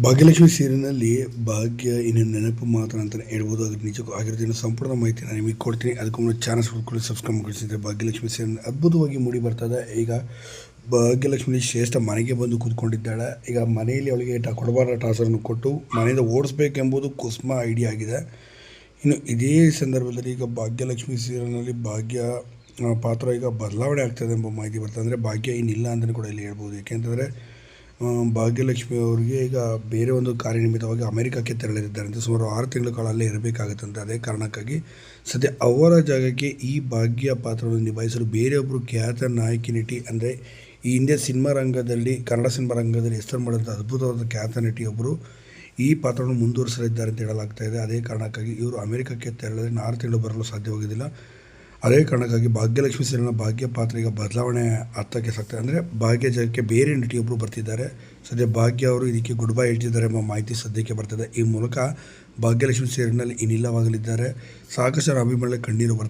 ಭಾಗ್ಯಲಕ್ಷ್ಮಿ ಸೀರಿಯಲ್ನಲ್ಲಿ ಭಾಗ್ಯ ಇನ್ನು ನೆನಪು ಮಾತ್ರ ಅಂತಲೇ ಹೇಳ್ಬೋದು. ಅದ್ರ ನಿಜಕ್ಕೂ ಆಗಿರೋದನ್ನು ಸಂಪೂರ್ಣ ಮಾಹಿತಿ ನಾನು ನಿಮಗೆ ಕೊಡ್ತೀನಿ. ಅದಕ್ಕೂ ಮುನ್ನ ಚಾನಲ್ ಹುಡ್ಕೊಂಡು ಸಬ್ಸ್ಕ್ರೈಬ್ ಮಾಡಿಸಿದ್ರೆ ಭಾಗ್ಯಲಕ್ಷ್ಮಿ ಸೀರಿಯಲ್ ಅದ್ಭುತವಾಗಿ ಮೂಡಿ ಬರ್ತದೆ. ಈಗ ಭಾಗ್ಯಲಕ್ಷ್ಮಿ ಶ್ರೇಷ್ಠ ಮನೆಗೆ ಬಂದು ಕೂತ್ಕೊಂಡಿದ್ದಾಳೆ. ಈಗ ಮನೆಯಲ್ಲಿ ಅವಳಿಗೆ ಟ ಕೊಡಬಾರ ಟಾಸರನ್ನು ಕೊಟ್ಟು ಮನೆಯಿಂದ ಓಡಿಸ್ಬೇಕೆಂಬುದು ಕುಸ್ಮ ಐಡಿಯಾ ಆಗಿದೆ. ಇನ್ನು ಇದೇ ಸಂದರ್ಭದಲ್ಲಿ ಈಗ ಭಾಗ್ಯಲಕ್ಷ್ಮಿ ಸೀರಿಯಲ್ನಲ್ಲಿ ಭಾಗ್ಯ ಪಾತ್ರ ಈಗ ಬದಲಾವಣೆ ಆಗ್ತದೆ ಎಂಬ ಮಾಹಿತಿ ಬರ್ತದೆ. ಅಂದರೆ ಭಾಗ್ಯ ಇನ್ನಿಲ್ಲ ಅಂತಲೂ ಕೂಡ ಇಲ್ಲಿ ಹೇಳ್ಬೋದು. ಏಕೆಂತಂದರೆ ಭಾಗ್ಯಲಕ್ಷ್ಮಿ ಅವರಿಗೆ ಈಗ ಬೇರೆ ಒಂದು ಕಾರ್ಯನಿಮಿತ್ತವಾಗಿ ಅಮೆರಿಕಕ್ಕೆ ತೆರಳಿದ್ದಾರಂತೆ ಸುಮಾರು ಆರು ತಿಂಗಳ ಕಾಲ ಅಲ್ಲೇ ಇರಬೇಕಾಗುತ್ತಂತೆ ಅದೇ ಕಾರಣಕ್ಕಾಗಿ ಸದ್ಯ ಅವರ ಜಾಗಕ್ಕೆ ಈ ಭಾಗ್ಯ ಪಾತ್ರವನ್ನು ನಿಭಾಯಿಸಲು ಬೇರೆಯೊಬ್ಬರು ಖ್ಯಾತ ನಾಯಕಿ ನಟಿ ಅಂದರೆ ಈ ಹಿಂದೆ ಸಿನಿಮಾ ರಂಗದಲ್ಲಿ, ಕನ್ನಡ ಸಿನಿಮಾ ರಂಗದಲ್ಲಿ ಹೆಸರು ಮಾಡಿದಂಥ ಅದ್ಭುತವಾದ ಖ್ಯಾತ ನಟಿಯೊಬ್ಬರು ಈ ಪಾತ್ರವನ್ನು ಮುಂದುವರಿಸಲಿದ್ದಾರೆ ಅಂತ ಹೇಳಲಾಗ್ತಾ ಇದೆ. ಅದೇ ಕಾರಣಕ್ಕಾಗಿ ಇವರು ಅಮೆರಿಕಕ್ಕೆ ತೆರಳಿದ್ರೆ ಆರು ತಿಂಗಳು ಬರಲು ಸಾಧ್ಯವಾಗೋದಿಲ್ಲ ಅದೇ ಕಾರಣಕ್ಕಾಗಿ ಭಾಗ್ಯಲಕ್ಷ್ಮಿ ಸೀರಿಯಲ್ನ ಭಾಗ್ಯ ಪಾತ್ರ ಈಗ ಬದಲಾವಣೆ ಅರ್ಥಕ್ಕೆ ಸಾಕ್ತದೆ. ಅಂದರೆ ಭಾಗ್ಯ ಜಾಗಕ್ಕೆ ಬೇರೆ ನಟಿಯೊಬ್ಬರು ಬರ್ತಿದ್ದಾರೆ. ಸದ್ಯ ಭಾಗ್ಯ ಅವರು ಇದಕ್ಕೆ ಗುಡ್ ಬೈ ಹೇಳ್ತಿದ್ದಾರೆ ಎಂಬ ಮಾಹಿತಿ ಸದ್ಯಕ್ಕೆ ಬರ್ತದೆ. ಈ ಮೂಲಕ ಭಾಗ್ಯಲಕ್ಷ್ಮಿ ಸೀರಿಯಲ್ನಲ್ಲಿ ಇನ್ನಿಲ್ಲವಾಗಲಿದ್ದಾರೆ ಸಾಕಷ್ಟು ಅಭಿಮಾನಿಗಳ ಕಣ್ಣೀರು ಬರ್ತದೆ